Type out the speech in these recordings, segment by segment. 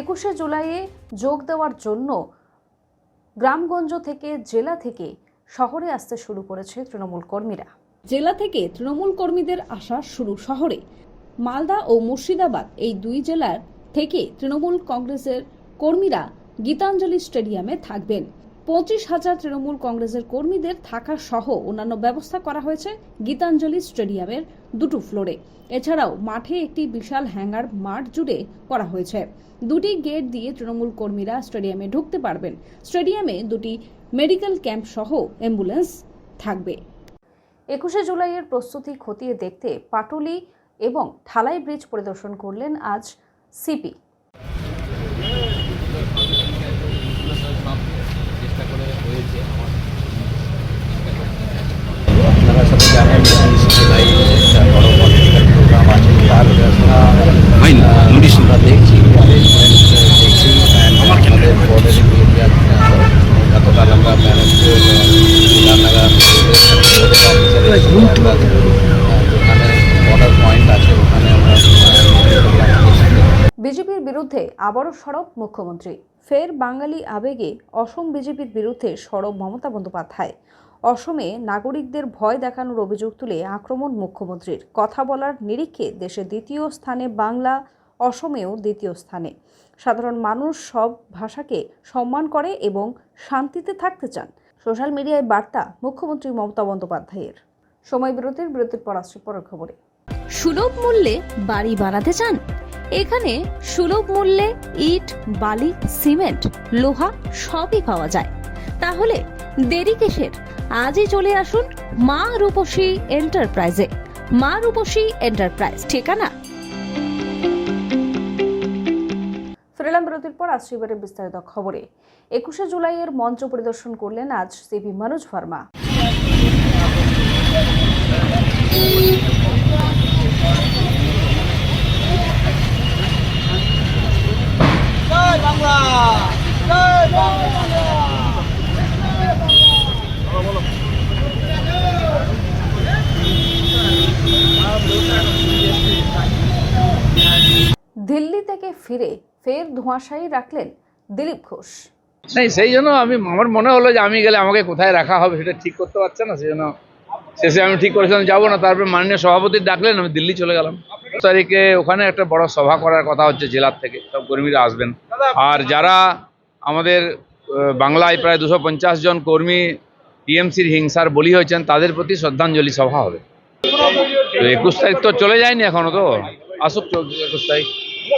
একুশে জুলাইয়ে যোগ দেওয়ার জন্য গ্রামগঞ্জ থেকে জেলা থেকে শহরে আসতে শুরু করেছে তৃণমূল কর্মীরা। জেলা থেকে তৃণমূল কর্মীদের আসা শুরু শহরে। মালদা ও মুর্শিদাবাদ এই দুই জেলার থেকে তৃণমূল কংগ্রেসের কর্মীরা গীতাঞ্জলি স্টেডিয়ামে থাকবেন। পঁচিশ হাজার তৃণমূল কংগ্রেসের কর্মীদের থাকা সহ অন্যান্য ব্যবস্থা করা হয়েছে গীতাঞ্জলি স্টেডিয়ামের দুটো ফ্লোরে। এছাড়াও মাঠে একটি বিশাল হ্যাঙ্গার মাঠ জুড়ে করা হয়েছে। দুটি গেট দিয়ে তৃণমূল কর্মীরা স্টেডিয়ামে ঢুকতে পারবেন। স্টেডিয়ামে দুটি মেডিকেল ক্যাম্প সহ অ্যাম্বুলেন্স থাকবে। একুশে জুলাইয়ের প্রস্তুতি খতিয়ে দেখতে পাটুলি এবং ঠালাই ব্রিজ পরিদর্শন করলেন আজ সিপি আপনারা সবাই জানেন উনিশ বিজেপির বিরুদ্ধে আবারও সরব মুখ্যমন্ত্রী। ফের বাঙালি আবেগে অসম বিজেপির বিরুদ্ধে সরব মমতা বন্দ্যোপাধ্যায়। অসমে নাগরিকদের ভয় দেখানোর অভিযোগ তুলে আক্রমণ মুখ্যমন্ত্রীর। কথা বলার নিরিখে দেশে দ্বিতীয় স্থানে বাংলা, অসমেও দ্বিতীয় স্থানে। সাধারণ মানুষ সব ভাষাকে সম্মান করে এবং শান্তিতে থাকতে চান। সোশ্যাল মিডিয়ায় বার্তা মুখ্যমন্ত্রী মমতা বন্দ্যোপাধ্যায়ের। সময় বিরতির বিরতির পর আসছে পরের খবরে। সুলভ মূল্যে বাড়ি বানাতে চান? এখানে সুলভ মূল্যে ইট, বালি, সিমেন্ট, লোহা সবই পাওয়া যায়। তাহলে দেরি কিসের? আজই চলে আসুন মা রূপসী এন্টারপ্রাইজে। মা রূপসী এন্টারপ্রাইজ, ঠিকানা? ফিরলাম বিরতির পর আজ বিস্তারিত খবরে। একুশে জুলাইয়ের মঞ্চ পরিদর্শন করলেন আজ সিপি মনোজ ভার্মা। ফিরে ফের ধোঁয়াশাই রাখলেন দিলীপ ঘোষ। নাই সেই জন্য আমি, আমার মনে হলো যে আমি গেলে আমাকে কোথায় রাখা হবে সেটা ঠিক করতে পারছে না, সেই জন্য শেষে আমি ঠিক করেছিলাম, যাব না। তারপরে মাননীয় সভাপতি ডাকলেন, আমি দিল্লি চলে গেলাম। তারিখে ওখানে একটা বড় সভা করার কথা হচ্ছে জেলার থেকে, সব কর্মীরা আসবেন। আর যারা আমাদের বাংলায় প্রায় দুশো জন কর্মী টিএমসির হিংসার বলি হয়েছেন, তাদের প্রতি শ্রদ্ধাঞ্জলি সভা হবে। তো একুশ তারিখ তো চলে যায়নি এখনও তো। আসুক একুশ তারিখ।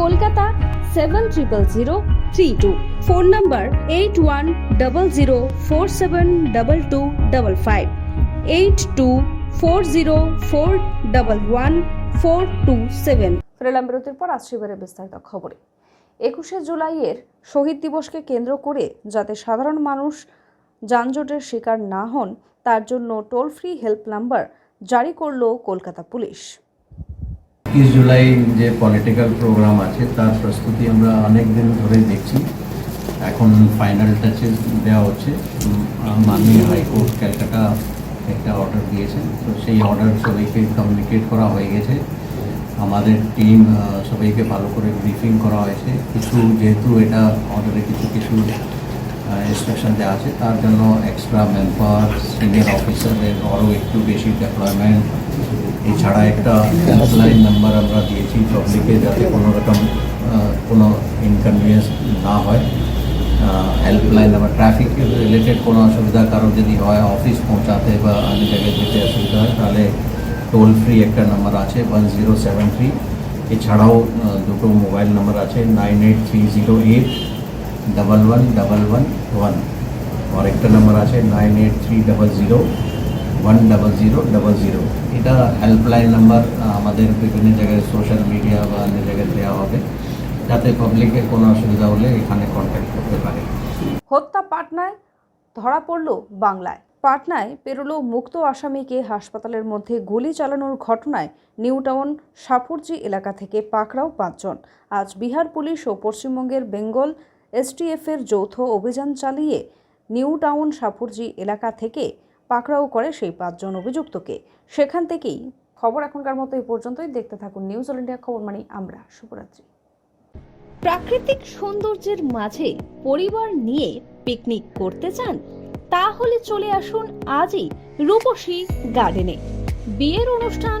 Kolkata seven triple zero three two phone number eight one double zero four seven double two double five eight two four zero four double one four two seven ফিরলাম বিরতির পর আসছে বিস্তারিত খবরে। একুশে জুলাইয়ের শহীদ দিবসকে কেন্দ্র করে যাতে সাধারণ মানুষ যানজটের শিকার না হন, তার জন্য টোল ফ্রি হেল্প নাম্বার জারি করল কলকাতা পুলিশ। একুশ জুলাই যে পলিটিক্যাল প্রোগ্রাম আছে, তার প্রস্তুতি আমরা অনেক দিন ধরে দেখছি। এখন ফাইনাল টাচেস দেওয়া হচ্ছে। মাননীয় হাইকোর্ট ক্যালকাটা একটা অর্ডার দিয়েছেন। তো সেই অর্ডার সবাইকে কমিউনিকেট করা হয়ে গেছে। আমাদের টিম সবাইকে ভালো করে ব্রিফিং করা হয়েছে। কিছু যেহেতু এটা অর্ডারে কিছু কিছু ইনস্ট্রাকশন দেওয়া আছে। তার জন্য এক্সট্রা ম্যান পাওয়ার সিনিয়র অফিসারদের আরও একটু বেশি ডেভেলপমেন্ট এছাড়া একটা হেল্পলাইন নাম্বার আমরা দিয়েছি পাবলিকে যাতে কোনো রকম কোনো ইনকনভিনিয়েন্স না হয়। হেল্পলাইন নাম্বার ট্রাফিক রিলেটেড কোনো অসুবিধা কারও যদি হয় অফিস পৌঁছাতে বা অন্য জায়গায় যেতে অসুবিধা হয়, তাহলে টোল ফ্রি একটা নাম্বার আছে ওয়ান জিরো সেভেন থ্রি এছাড়াও দুটো মোবাইল নাম্বার আছে nine eight three zero eight double one double one one আর একটা নাম্বার আছে nine eight three double zero one double zero double zero এটা হেল্পলাইন নাম্বার আমাদের বিভিন্ন জায়গায় সোশ্যাল মিডিয়া বা অন্য জায়গায় দেওয়া হবে। যাতে পাবলিকের কোনো অসুবিধা হলে এখানে কন্ট্যাক্ট করতে পারে। হত্যা পাটনায় ধরা পড়ল বাংলায়। পাটনায় পেরোলো মুক্ত আসামিকে হাসপাতালের মধ্যে গুলি চালানোর ঘটনায় নিউটাউন সাপুরজি এলাকা থেকে পাকড়াও পাঁচজন। আজ বিহার পুলিশ ও পশ্চিমবঙ্গের বেঙ্গল এসটিএফের যৌথ অভিযান চালিয়ে নিউ টাউন সাপুরজি এলাকা থেকে পাকড়াও করে সেই পাঁচজন অভিযুক্তকে। সেখান থেকেই খবর এখনকার মতো এই পর্যন্তই। দেখতে থাকুন নিউজ অল ইন্ডিয়া খবর মানে আমরা শুভরাত্রি। প্রাকৃতিক সৌন্দর্যের মাঝে পরিবার নিয়ে পিকনিক করতে চান, তাহলে চলে আসুন আজই রূপসী গার্ডেনে। বিয়ের অনুষ্ঠান